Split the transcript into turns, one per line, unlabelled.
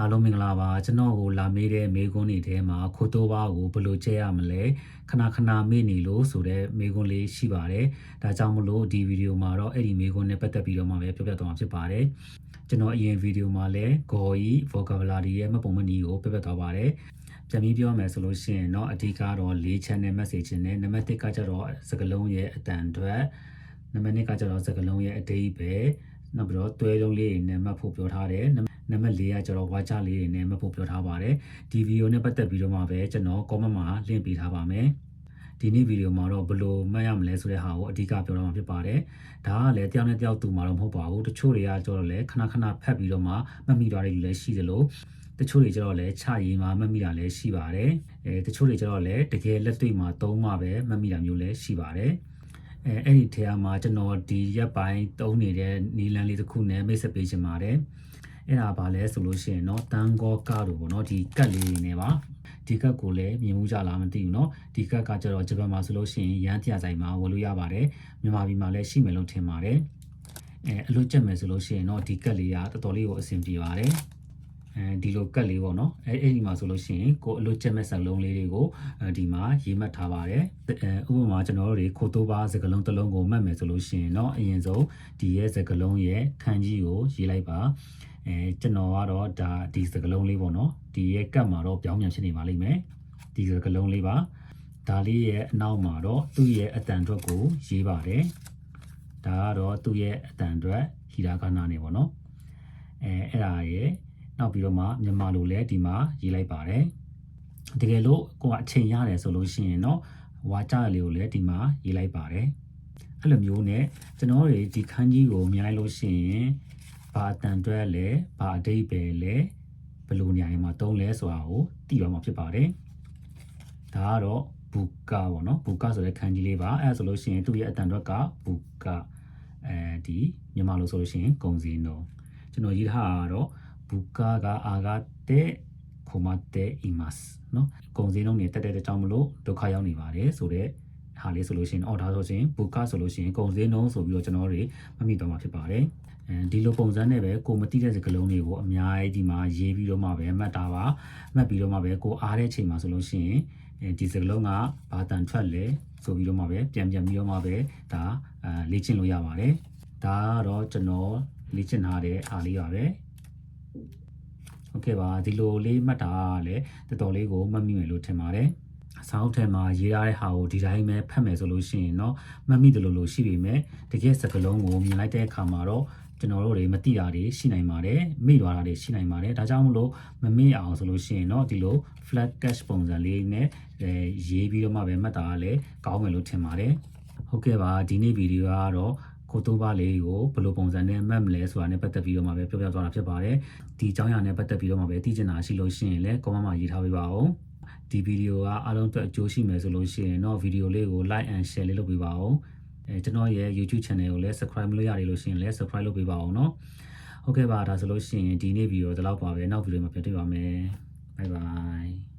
အားလုံးမင်္ဂလာပါကျွန်တော်ကိုလာမေးတဲ့မေးခွန်းတွေထဲမှာခိုတိုးဘာကိုဘယ်လိုကျဲရမလဲခဏခဏမေ့နေလို့ဆိုတဲ့မေးခွန်းလေးရှိပါတယ်ဒါကြောင့်မလို့ဒီဗီဒီယိုမှာတော့အဲ့ဒီမေးခွန်းနဲ့ပတ်သက်ပြီးတော့မှပဲပြောပြသွားမှာဖြစ်ပါတယ်ကျွန်တော်အရင်ဗီဒီယိုမှာလည်းဂေါ်ဤ vocabulary ရဲ့မှတ်ပုံမှတ်နည်းကိုပြောပြသွားပါတယ်ပြန်ပြီးပြောမယ်ဆိုလို့ရှိရင်တော့အဓိကတော့၄ channel message နဲ့နံပါတ်1ကကျတော့စကားလုံးရဲ့အတန်အတွက်နံပါတ်2ကကျတော့စကားလုံးရဲ့အတိတ်ပဲ နောက်ပြီးတော့တွဲလုံးလေးတွေနဲ့မှတ်ဖို့ပြောထားတယ်နံနံပါတ်4ကကျတော့ဝါချလေးတွေနဲ့မှတ်ဖို့ပြောထားပါတယ်ဒီဗီဒီယိုနဲ့ပတ်သက်ပြီးတော့မှပဲကျွန်တော် comment မှာ link ပေးထားပါမယ်ဒီနေ့ဗီဒီယိုမှာတော့ဘယ်လိုမှတ်ရမလဲဆိုတဲ့ဟာကိုအဓိကပြောတော့မှာဖြစ်ပါတယ်ဒါကလည်းတယောက်နဲ့တယောက်တူမှာတော့မဟုတ်ပါဘူးတချို့တွေကကျတော့လည်းခဏခဏဖတ်ပြီးတော့မှမှတ်မိသွားတဲ့လူလည်းရှိသလိုတချို့တွေကျတော့လည်းခြရေးမှာမှတ်မိတာလည်းရှိပါတယ်အဲတချို့တွေကျတော့လည်းတကယ်လက်တွေ့မှာသုံးမှပဲမှတ်မိတာမျိုးလည်းရှိပါတယ် အဲအဲ့ဒီထဲမှာကျွန်တော်ဒီရက်ပိုင်းသုံးနေတဲ့နီလန်လေးတစ်ခုနဲ့မိတ်ဆက်ပေးချင်ပါတယ်အဲ့ဒါပါလဲဆိုလို့ရှိရင်เนาะတန်ကောကားတို့ပေါ့เนาะဒီကတ်လေးတွေနဲ့ပါဒီကတ်ကိုလည်းမြင်မှုကြလားမသိဘူးเนาะဒီကတ်ကကျတော့ဂျပန်မှာဆိုလို့ရှိရင်ရန်တရားဆိုင်မှာဝယ်လို့ရပါတယ်မြန်မာပြည်မှာလည်းရှိမယ်လို့ထင်ပါတယ်အဲအလွတ်ချက်မယ်ဆိုလို့ရှိရင်เนาะဒီကတ်လေးကတော်တော်လေးကိုအဆင်ပြေပါတယ် အဲဒီလိုကတ်လေးပေါ့နော်အဲအဲ့ဒီမှာဆိုလို့ရှိရင်ကိုအလွတ်ချက်မဲ့စက်လုံးလေးတွေကိုအဲဒီမှာရေးမှတ်ထားပါတယ်အဲဥပမာကျွန်တော်တို့တွေခိုတိုးပါစကလုံးတစ်လုံးကိုမှတ်မယ်ဆိုလို့ရှိရင်เนาะအရင်ဆုံးဒီရဲ့စကလုံးရဲ့ခန်းကြီးကိုရေးလိုက်ပါအဲကျွန်တော်ကတော့ဒါဒီစကလုံးလေးပေါ့နော်ဒီရဲ့ကတ်မှာတော့ပြောင်းပြန်ဖြစ်နေပါလိမ့်မယ်ဒီစကလုံးလေးပါဒါလေးရဲ့အနောက်မှာတော့သူ့ရဲ့အတန်အတွက်ကိုရေးပါတယ်ဒါကတော့သူ့ရဲ့အတန်အတွက်ဟီရာဂနာနေပေါ့နော်အဲအဲ့ဒါရဲ့ နောက်ပြီးတော့မှမြန်မာလိုလည်းဒီမှာရေးလိုက်ပါတယ်တကယ်လို့ကိုကအချိန်ရတယ်ဆိုလို့ရှိရင်တော့ဝါကြလေးကိုလည်းဒီမှာရေးလိုက်ပါတယ်အဲ့လိုမျိုးနဲ့ကျွန်တော်တို့ဒီခန်းကြီးကိုမြင်လိုက်လို့ရှိရင်ဘာအတန်တွဲလဲဘာအတိတ်ပဲလဲဘယ်လိုနေရာတွေမှာတုံးလဲဆိုတာကိုသိရမှာဖြစ်ပါတယ်ဒါကတော့ဘူကာပေါ့နော်ဘူကာဆိုတဲ့ခန်းကြီးလေးပါအဲဒါဆိုလို့ရှိရင်သူ့ရဲ့အတန်တွက်ကဘူကာအဲဒီမြန်မာလိုဆိုလို့ရှိရင်ဂုံစီနိုကျွန်တော်ရေးထားတာကတော့ ဘူကာကအာကတဲ့ခုမတဲ့ imas နော်ကုံစင်းလုံးနေတက်တဲ့ကြောင့်မလို့ဒုက္ခရောက်နေပါတယ်ဆိုတော့ဟာလေးဆိုလို့ရှိရင်အော်ဒါဆိုရှင်ဘူကဆိုလို့ရှိရင်ကုံစင်းလုံးဆိုပြီးတော့ကျွန်တော်တွေမမိတော့မှာဖြစ်ပါတယ်ဒီလိုပုံစံနဲ့ပဲကိုမတိတဲ့စကလုံးတွေကိုအများကြီးဒီမှာရေးပြီးတော့မှပဲမှတ်တာပါမှတ်ပြီးတော့မှပဲကိုအားတဲ့ချိန်မှာဆိုလို့ရှိရင်ဒီစကလုံးကဘာတန်ထွက်လဲဆိုပြီးတော့မှပဲပြန်ပြန်ပြီးတော့မှပဲဒါလေ့ကျင့်လို့ရပါတယ်ဒါကတော့ကျွန်တော်လေ့ကျင့်ထားတဲ့အားလေးပါပဲ ဟုတ်ကဲ့ပါဒီလိုလေးမှတ်တာလည်းတော်တော်လေးကိုမှတ်မိမယ်လို့ထင်ပါတယ်ဆောင်းထဲမှာရေးထားတဲ့ဟာကိုဒီတိုင်းပဲဖတ်မယ်ဆိုလို့ရှိရင်တော့မှတ်မိတယ်လို့လို့ရှိပေမဲ့တကယ်စကားလုံးကိုမြင်လိုက်တဲ့အခါမှာတော့ကျွန်တော်တို့တွေမသိတာတွေရှိနိုင်ပါတယ်မိသွားတာတွေရှိနိုင်ပါတယ်ဒါကြောင့်မလို့မမေ့အောင်ဆိုလို့ရှိရင်တော့ဒီလို flat cash ပုံစံလေးနဲ့ရေးပြီးတော့မှပဲမှတ်တာကလည်းကောင်းမယ်လို့ထင်ပါတယ်ဟုတ်ကဲ့ပါဒီနေ့ဗီဒီယိုကတော့ ကိုတိုးပါလေးကိုဘယ်လိုပုံစံနဲ့မှတ်မလဲဆိုတာနဲ့ပတ်သက်ပြီးတော့မှပဲပြောပြသွားတာဖြစ်ပါတယ်ဒီအကြောင်းအရာနဲ့ပတ်သက်ပြီးတော့မှပဲသိချင်တာရှိလို့ရှိရင်လည်း comment မှာရေးထားပေးပါဦးဒီဗီဒီယိုကအားလုံးအတွက်အကျိုးရှိမယ်ဆိုလို့ရှိရင်တော့ဗီဒီယိုလေးကို like and share လေးလုပ်ပေးပါဦးအဲကျွန်တော်ရဲ့ YouTube channel ကိုလည်း subscribe မလုပ်ရသေးလို့ရှိရင်လည်း subscribe လုပ်ပေးပါဦးเนาะဟုတ်ကဲ့ပါဒါဆိုလို့ရှိရင်ဒီနေ့ဗီဒီယိုဒီလောက်ပါပဲနောက်ဗီဒီယိုမှာပြန်တွေ့ပါမယ် bye bye